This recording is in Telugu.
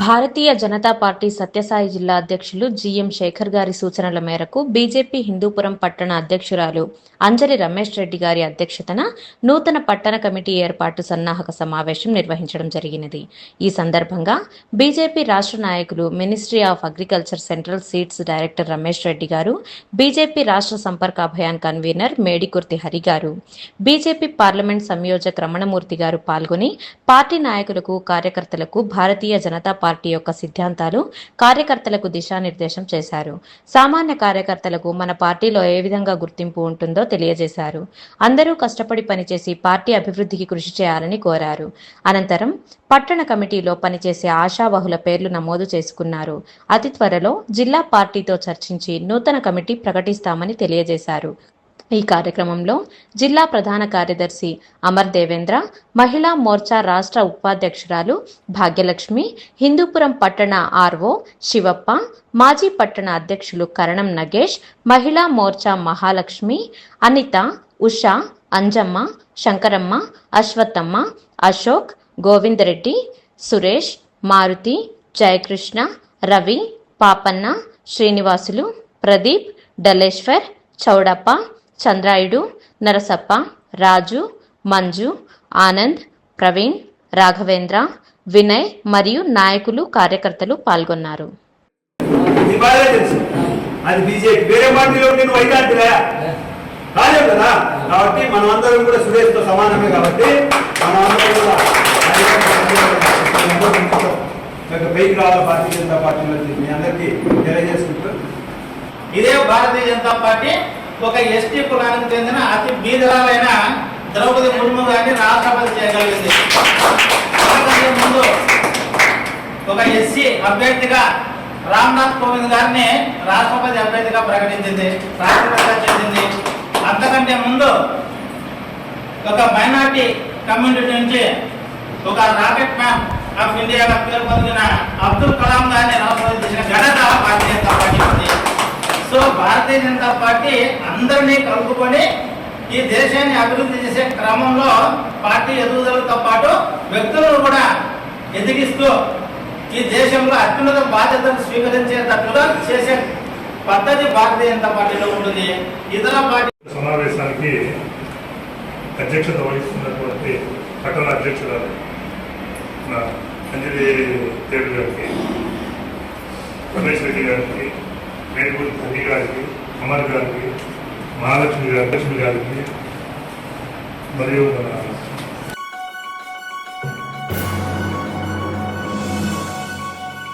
భారతీయ జనతా పార్టీ సత్యసాయి జిల్లా అధ్యక్షులు జిఎం శేఖర్ గారి సూచనల మేరకు బీజేపీ హిందూపురం పట్టణ అధ్యక్షురాలు అంజలి రమేష్ రెడ్డి గారి అధ్యక్షతన నూతన పట్టణ కమిటీ ఏర్పాటు సన్నాహక సమావేశం నిర్వహించడం జరిగినది. ఈ సందర్భంగా బీజేపీ రాష్ట్ర నాయకులు ministry of agriculture central seeds director Ramesh Reddy గారు బీజేపీ రాష్ట్ర సంపర్క అభియాన్ కన్వీనర్ మేడికుర్తి హరి గారు బీజేపీ పార్లమెంట్ సంయోజక రమణమూర్తి గారు పాల్గొని పార్టీ నాయకులకు కార్యకర్తలకు భారతీయ జనతా పార్టీ యొక్క సిద్ధాంతాలు కార్యకర్తలకు దిశానిర్దేశం చేశారు. సామాన్య కార్యకర్తలకు మన పార్టీలో ఏ విధంగా గుర్తింపు ఉంటుందో తెలియజేశారు. అందరూ కష్టపడి పనిచేసి పార్టీ అభివృద్ధికి కృషి చేయాలని కోరారు. అనంతరం పట్టణ కమిటీలో పనిచేసే ఆశావహుల పేర్లు నమోదు చేసుకున్నారు. అతి త్వరలో జిల్లా పార్టీతో చర్చించి నూతన కమిటీ ప్రకటిస్తామని తెలియజేశారు. ఈ కార్యక్రమంలో జిల్లా ప్రధాన కార్యదర్శి అమర్ దేవేంద్ర మహిళా మోర్చా రాష్ట్ర ఉపాధ్యక్షురాలు భాగ్యలక్ష్మి హిందూపురం పట్టణ ఆర్ఓ శివప్ప మాజీ పట్టణ అధ్యక్షులు కరణం నగేష్ మహిళా మోర్చా మహాలక్ష్మి అనిత ఉషా అంజమ్మ శంకరమ్మ అశ్వత్థమ్మ అశోక్ గోవిందరెడ్డి సురేష్ మారుతి జయకృష్ణ రవి పాపన్న శ్రీనివాసులు ప్రదీప్ డలేశ్వర్ చౌడప్ప చంద్రాయుడు నరసప్ప రాజు మంజు ఆనంద్ ప్రవీణ్ రాఘవేంద్ర వినయ్ మరియు నాయకులు కార్యకర్తలు పాల్గొన్నారు. ఇది బాగా తెలుసు. అది బీజేపీ. వేరే పార్టీలో నేను వైకాంతిగా కాలేవు కదా. కాబట్టి మనం అందరం కూడా సురేష్తో సమానమే కాబట్టి మనం అందరం కూడా ఒక పైకి రావాలి భారతీయ జనతా పార్టీలో మీ అందరికీ తెలియజేసుకుంటూ. ఇదే భారతీయ జనతా పార్టీ ఒక ఎస్టీ కులానికి చెందిన అతి బీదరాలైన ద్రౌపది ముర్ము గారిని రాష్ట్రపతి చేయగలిగింది. ముందు ఒక ఎస్సీ అభ్యర్థిగా రామ్నాథ్ కోవింద్ గారిని రాష్ట్రపతి అభ్యర్థిగా ప్రకటించింది రాష్ట్రపతిగా చేసింది. అంతకంటే ముందు ఒక మైనార్టీ కమ్యూనిటీ నుంచి ఒక రాకెట్ మ్యాన్ ఆఫ్ ఇండియాగా పేరు పొందిన అబ్దుల్ కలాం గారిని రాష్ట్రపతి చేసిన ఘనత Bharatiya Janata party. So Bharatiya Janata party అందరినీ కలుపుకొని ఈ దేశాన్ని అభివృద్ధి చేసే క్రమంలో పార్టీ ఎదుగుదలతో పాటు వ్యక్తులను కూడా ఎదిగిస్తూ ఈ దేశంలో అత్యున్నత బాధ్యతలు స్వీకరించేటట్లుగా చేసే పద్ధతి భారతీయ జనతా పార్టీలో ఉంటుంది. ఇతర పార్టీ సమావేశానికి అధ్యక్షత వహిస్తున్నటువంటి పట్టణ అధ్యక్షురాలు అంజలి తేడు గారికి రమేష్ రెడ్డి గారికి మేడిపూడి హరి గారికి అమర్ గారికి మహాలక్ష్మి గారి లక్ష్మి గారికి మరియు మన